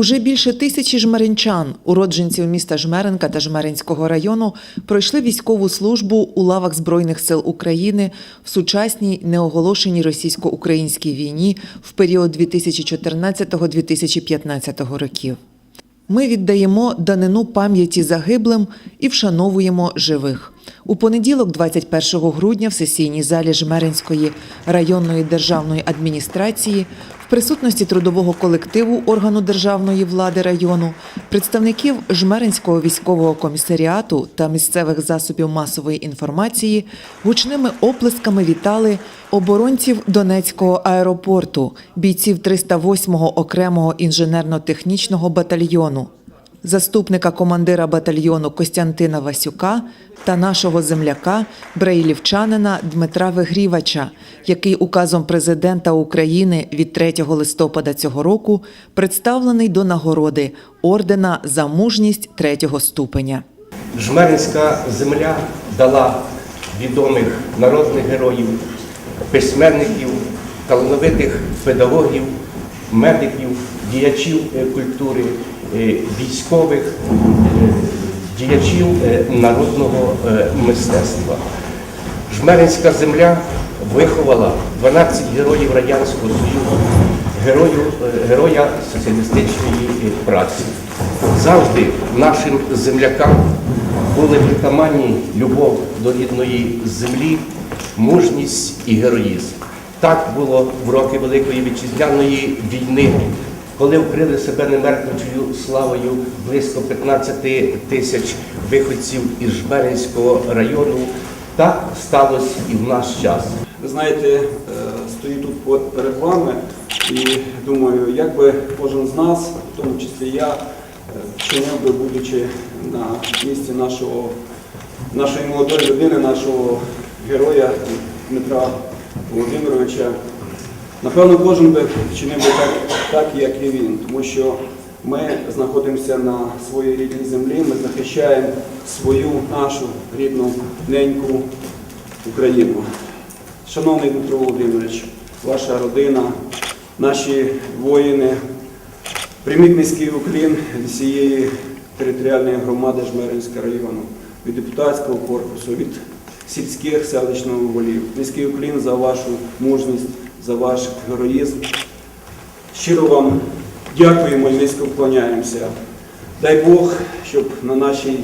Уже більше тисячі жмеринчан, уродженців міста Жмеринка та Жмеринського району, пройшли військову службу у лавах Збройних сил України в сучасній неоголошеній російсько-українській війні в період 2014-2015 років. Ми віддаємо данину пам'яті загиблим і вшановуємо живих. У понеділок, 21 грудня, в сесійній залі Жмеринської районної державної адміністрації в присутності трудового колективу органу державної влади району, представників Жмеринського військового комісаріату та місцевих засобів масової інформації гучними оплесками вітали оборонців Донецького аеропорту, бійців 308-го окремого інженерно-технічного батальйону, заступника командира батальйону Костянтина Васюка та нашого земляка брейлівчанина Дмитра Вигрівача, який указом президента України від 3 листопада цього року представлений до нагороди ордена за мужність третього ступеня. Жмеринська земля дала відомих народних героїв, письменників, талановитих педагогів, медиків, діячів культури, військових, е, діячів е, народного е, мистецтва. Жмеринська земля виховала 12 героїв Радянського Союзу, герою, е, героя соціалістичної е, праці. Завжди нашим землякам були притаманні любов до рідної землі, мужність і героїзм. Так було в роки Великої Вітчизняної війни, коли вкрили себе немертвичою славою близько 15 тисяч виходців із Жмеринського району. Так сталося і в наш час. Ви знаєте, е, стою тут перед вами і думаю, як би кожен з нас, в тому числі я, е, вчинив би, будучи на місці нашого, нашої молодої людини, нашого героя Дмитра Володимировича. Напевно, кожен би вчинив би так, так, як і він, тому що ми знаходимося на своїй рідній землі, ми захищаємо свою нашу рідну неньку Україну. Шановний Дмитро Володимирович, ваша родина, наші воїни, прийміть низький уклін від всієї територіальної громади Жмеринського району, від депутатського корпусу, від сільських селищного голів. Низький уклін за вашу мужність, за ваш героїзм. Щиро вам дякуємо і низько вклоняємося. Дай Бог, щоб на нашій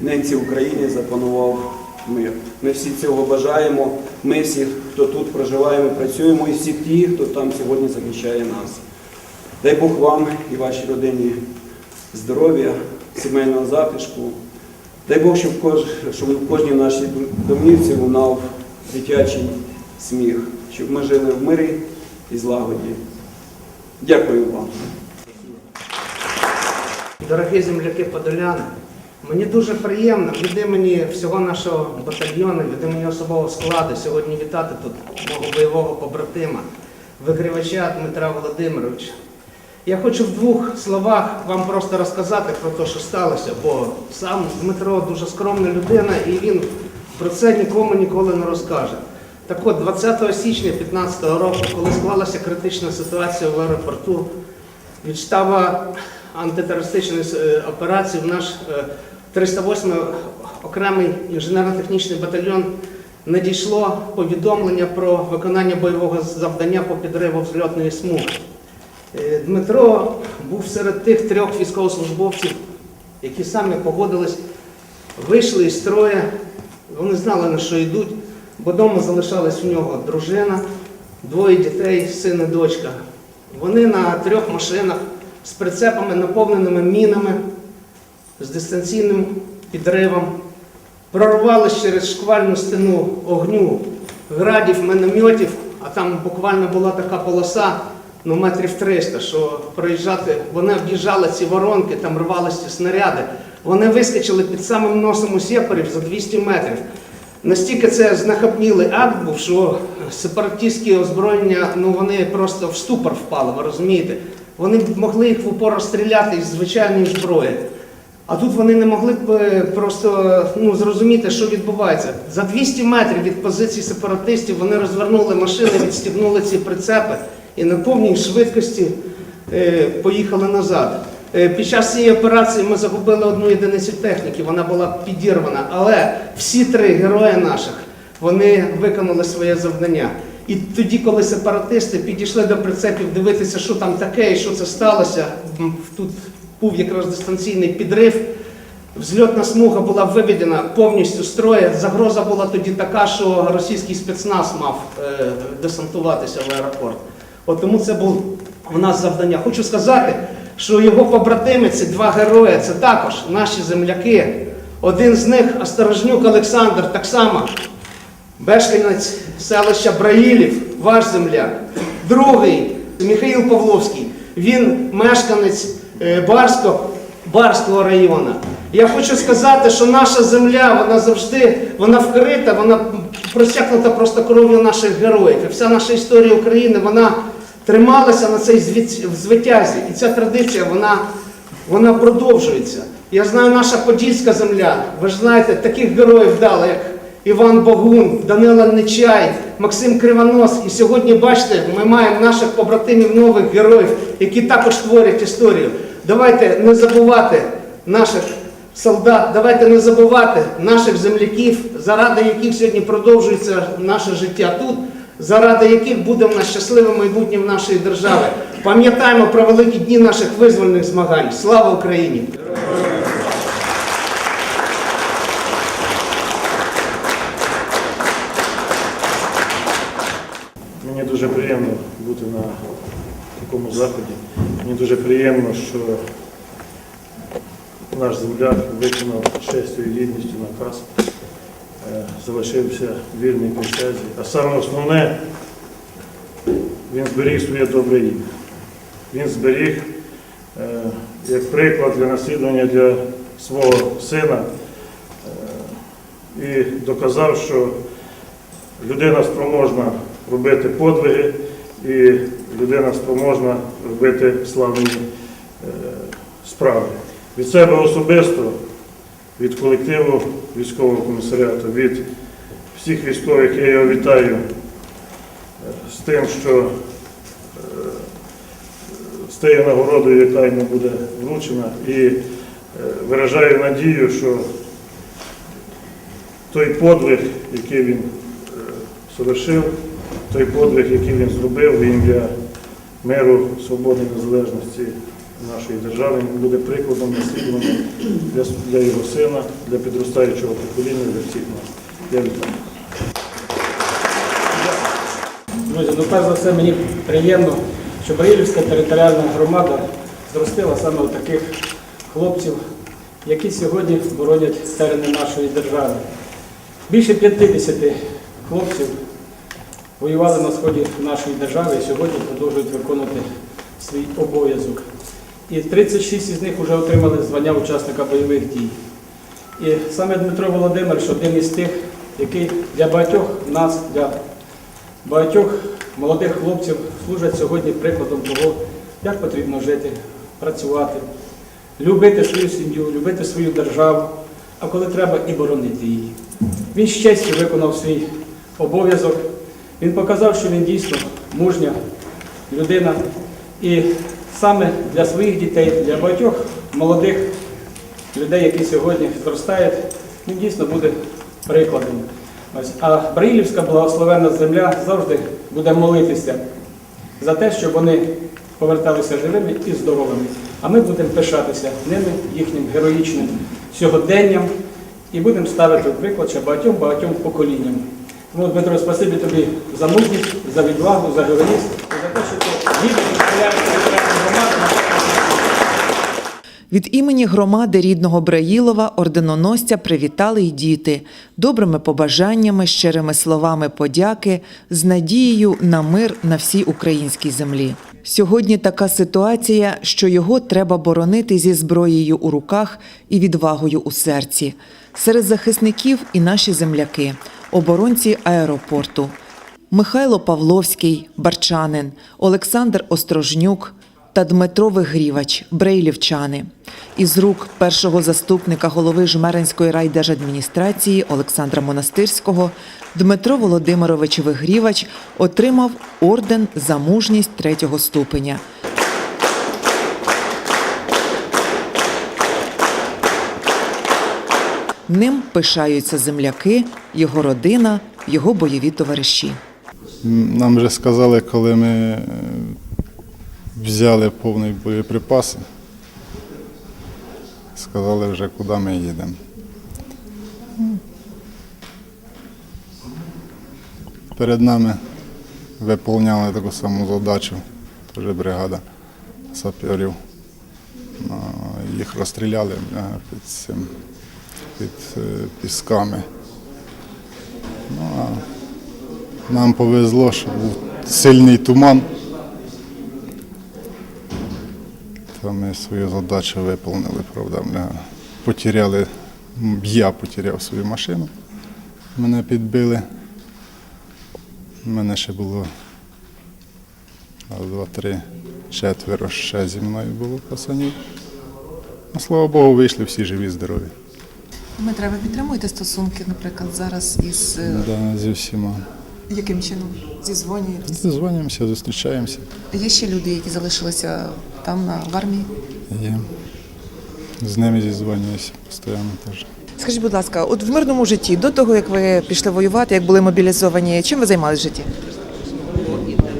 ненці Україні запанував мир. Ми всі цього бажаємо. Ми всі, хто тут проживаємо, працюємо, і всі ті, хто там сьогодні захищає нас. Дай Бог вам і вашій родині здоров'я, сімейного затишку. Дай Бог, щоб, в кожній нашій домівці лунав дитячий сміх, щоб ми жили в мирі і злагоді. Дякую вам. Дорогі земляки подоляни, мені дуже приємно від імені всього нашого батальйону, від імені особового складу сьогодні вітати тут мого бойового побратима, викривача Дмитра Володимировича. Я хочу в двох словах вам просто розказати про те, що сталося, бо сам Дмитро дуже скромна людина і він про це нікому ніколи не розкаже. Так от, 20 січня 2015 року, коли склалася критична ситуація в аеропорту, від штабу антитерористичної е, операції в наш е, 308 окремий інженерно-технічний батальйон надійшло повідомлення про виконання бойового завдання по підриву взльотної смуги. Е, Дмитро був серед тих трьох військовослужбовців, які самі погодились, вийшли із строя, вони знали, на що йдуть, бо вдома залишалась в нього дружина, двоє дітей, син і дочка. Вони на трьох машинах з прицепами, наповненими мінами, з дистанційним підривом, прорвались через шквальну стіну огню, градів, мінометів, а там буквально була така полоса, ну метрів 300, що проїжджати, вони об'їжджали ці воронки, там рвалися снаряди. Вони вискочили під самим носом у сепарів за 200 метрів. Настільки це знахабнілий акт був, що сепаратистські озброєння, ну вони просто в ступор впали, ви розумієте? Вони могли їх в упор розстріляти із звичайної зброї. А тут вони не могли б е, просто ну, зрозуміти, що відбувається. За 200 метрів від позиції сепаратистів вони розвернули машини, відстібнули ці прицепи і на повній швидкості е, поїхали назад. Е, Під час цієї операції ми загубили одну єдиницю техніки, вона була підірвана. Але всі три герої наших вони виконали своє завдання. І тоді, коли сепаратисти підійшли до прицепів дивитися, що там таке і що це сталося, тут був якраз дистанційний підрив. Взльотна смуга була виведена повністю з. Загроза була тоді така, що російський спецназ мав е, десантуватися в аеропорт. От тому це було у нас завдання. Хочу сказати, що його побратими, ці два герої, це також наші земляки. Один з них Осторожнюк Олександр, так само Бешканець селища Браїлів, ваш земляк. Другий Михаїл Павловський. Він мешканець е, Барського, Барського району. Я хочу сказати, що наша земля, вона завжди вона вкрита, вона просякнута просто кров'ю наших героїв. І вся наша історія України, вона трималася на цій звитязі. І ця традиція, вона, вона продовжується. Я знаю, наша подільська земля, ви ж знаєте, таких героїв дала, як Іван Богун, Данила Нечай, Максим Кривонос. І сьогодні, бачите, ми маємо наших побратимів нових героїв, які також творять історію. Давайте не забувати наших солдат, давайте не забувати наших земляків, заради яких сьогодні продовжується наше життя тут, заради яких буде в нас щасливе майбутнє в нашої держави. Пам'ятаємо про великі дні наших визвольних змагань. Слава Україні! Мені дуже приємно бути на такому заході. Мені дуже приємно, що наш земляк виконав честю і гідністю наказ, залишився вірний присязі. А саме основне, він зберіг своє добре ім'я. Він зберіг е, як приклад для наслідування для свого сина е, і доказав, що людина спроможна робити подвиги і людина спроможна робити славні е, справи. Від себе особисто, від колективу військового комісаріату, від всіх військових. Я його вітаю е, з тим, що е, з тією нагородою, яка йому буде вручена, і е, виражаю надію, що той подвиг, який він е, совершив, той подвиг, який він зробив в ім'я миру, свободи, незалежності нашої держави, він буде прикладом наслідуванням для, для його сина, для підростаючого покоління, для всіх нас. Я вітаю. Друзі, ну перш за все мені приємно, що Браїлівська територіальна громада зростила саме от таких хлопців, які сьогодні боронять терени нашої держави. Більше 50 хлопців воювали на сході нашої держави і сьогодні продовжують виконувати свій обов'язок. І 36 із них вже отримали звання учасника бойових дій. І саме Дмитро Володимирович один із тих, який для багатьох нас, для багатьох молодих хлопців служать сьогодні прикладом того, як потрібно жити, працювати, любити свою сім'ю, любити свою державу, а коли треба і боронити її. Він з честю виконав свій обов'язок. Він показав, що він дійсно мужня людина. І саме для своїх дітей, для багатьох молодих людей, які сьогодні зростають, він дійсно буде прикладом. А Браїлівська благословенна земля завжди буде молитися за те, щоб вони поверталися живими і здоровими. А ми будемо пишатися ними, їхнім героїчним сьогоденням і будемо ставити приклад ще багатьом багатьом поколінням. Тому, Дмитро, спасибі тобі за мужність, за відвагу, за героїзм і за те, що Від імені громади рідного Браїлова орденоносця привітали й діти добрими побажаннями, щирими словами подяки, з надією на мир на всій українській землі. Сьогодні така ситуація, що його треба боронити зі зброєю у руках і відвагою у серці. Серед захисників і наші земляки, оборонці аеропорту. Михайло Павловський, Барчанин, Олександр Острожнюк та Дмитро Вигрівач, брейлівчани, із рук першого заступника голови Жмеринської райдержадміністрації Олександра Монастирського Дмитро Володимирович Вигрівач отримав орден за мужність третього ступеня. Ним пишаються земляки, його родина, його бойові товариші. Нам вже сказали, коли ми е, взяли повний боєприпаси, сказали вже, куди ми їдемо. Перед нами виповняли таку саму задачу, теж бригада саперів. Їх розстріляли під цим, під е, пісками. Ну, а нам повезло, що був сильний туман. Ми свою задачу виповнили, правда. Ми потеряли, я потеряв свою машину. Мене підбили. У мене ще було раз, два, три, четверо ще зі мною було пацанів. Ну, слава Богу, вийшли всі живі, здорові. Дмитре, ви підтримуєте стосунки, наприклад, зараз із е, Да, зі всіма. Яким чином? Зізвонюєтесь? Дзвонимося, зустрічаємося. Є ще люди, які залишилися там на в армії? Є. З ними зізвонююся постійно теж. Скажіть, будь ласка, от в мирному житті, до того як ви пішли воювати, як були мобілізовані, чим ви займалися в житті?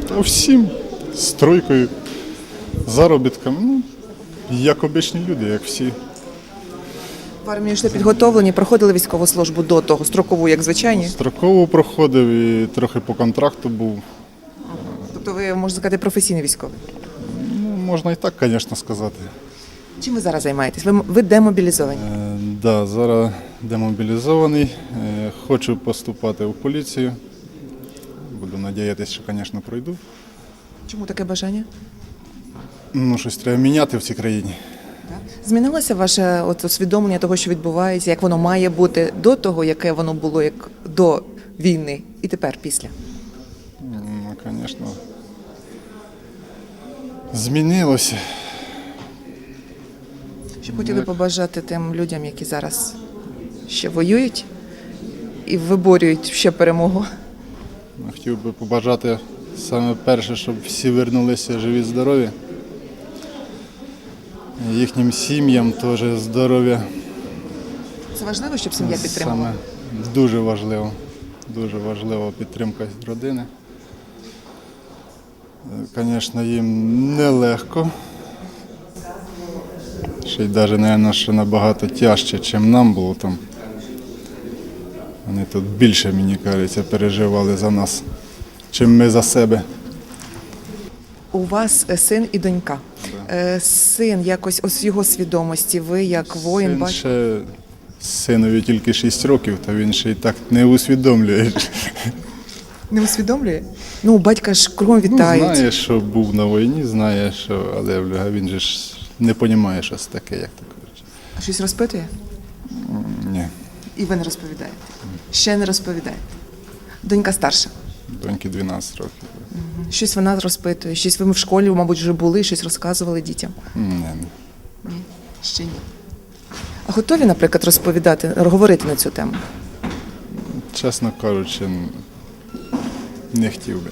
Та всім стройкою, заробітками. Ну, як обичні люди, як всі. В армію йшли підготовлені, проходили військову службу до того, строкову, як звичайні. Строково проходив і трохи по контракту був. Тобто ви можна сказати професійний військовий. Ну, можна і так, звісно, сказати. Чим ви зараз займаєтесь? Ви, ви демобілізовані. Е, да, зараз демобілізований. Е, хочу поступати в поліцію. Буду надіятися, що, звісно, пройду. Чому таке бажання? Ну, щось треба міняти в цій країні. Змінилося ваше от усвідомлення того, що відбувається, як воно має бути до того, яке воно було як до війни, і тепер після. Ну, звісно. Змінилося. Що хотіли побажати тим людям, які зараз ще воюють і виборюють ще перемогу. Хотів би побажати саме перше, щоб всі вернулися живі, здорові. Їхнім сім'ям теж здоров'я. Це важливо, щоб сім'я підтримала. Саме дуже важливо. Дуже важлива підтримка родини. Звісно, їм нелегко. Ще й навіть, мабуть, ще набагато тяжче, ніж нам було там. Вони тут більше, мені кажеться, переживали за нас, чим ми за себе. У вас син і донька. Е, Син якось ось його свідомості. Ви як воїн Син бачите. ще синові тільки 6 років, та він ще й так не усвідомлює. Не усвідомлює? Ну, батька ж кругом Ну, вітають. знає, що був на війні, знає, що, але бля, він же ж не розуміє, що це таке, як то кажуть. А Щось розпитує? Ні, І ви не розповідаєте. Ще не розповідаєте. Донька старша. доньки 12 років. Щось вона розпитує, щось ви в школі, мабуть, вже були, щось розказували дітям. Ні, ні. Ні, ще ні. А готові, наприклад, розповідати, говорити на цю тему? Чесно кажучи, не хотів би.